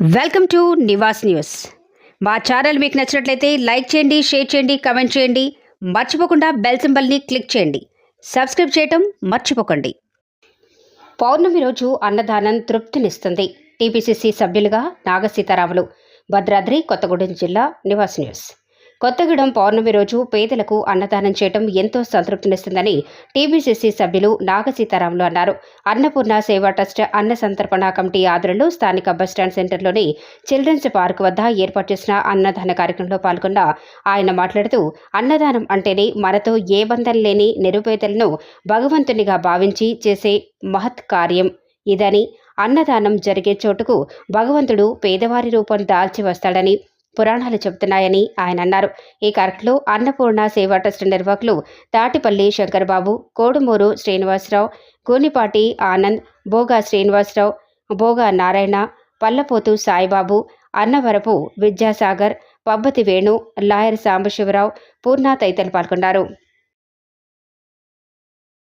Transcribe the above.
Welcome to Nivas news. మా channel మీకు నచ్చినట్లయితే లైక్ చేయండి షేర్ చేయండి కమెంట్ చేయండి. మర్చిపోకుండా బెల్ సింబల్ని క్లిక్ చేయండి. సబ్స్క్రైబ్ చేయటం మర్చిపోకండి. పౌర్ణమి రోజు అన్నదానం తృప్తినిస్తుంది. టీపీసీసీ సభ్యులుగా నాగసీతారాములు భద్రాద్రి కొత్తగూడెం జిల్లా నివాస్ న్యూస్. కొత్తగూడెం పౌర్ణమి రోజు పేదలకు అన్నదానం చేయడం ఎంతో సంతృప్తినిస్తుందని టీబీసీసీ సభ్యులు నాగసీతారాములు అన్నారు. అన్నపూర్ణ సేవా ట్రస్ట్ అన్న సంతర్పణ కమిటీ ఆధ్వర్యంలో స్థానిక బస్టాండ్ సెంటర్లోని చిల్డ్రన్స్ పార్క్ వద్ద ఏర్పాటు చేసిన అన్నదాన కార్యక్రమంలో పాల్గొన్న ఆయన మాట్లాడుతూ అన్నదానం అంటేనే మనతో ఏ బంధం లేని నిరుపేదలను భగవంతునిగా భావించి చేసే మహత్ కార్యం. ఇదని అన్నదానం జరిగే చోటుకు భగవంతుడు పేదవారి రూపం దాల్చి వస్తాడని పురాణాలు చెబుతున్నాయని ఆయన అన్నారు. ఈ కార్యక్రమంలో అన్నపూర్ణ సేవా ట్రస్ట్ నిర్వాహకులు తాటిపల్లి శంకర్బాబు కోడుమూరు శ్రీనివాసరావు గూనిపాటి ఆనంద్ బోగా శ్రీనివాసరావు బోగా నారాయణ పల్లపోతు సాయిబాబు అన్నవరపు విద్యాసాగర్ పబ్బతి వేణు లాయర్ సాంబశివరావు పూర్ణ తదితరులు పాల్గొన్నారు.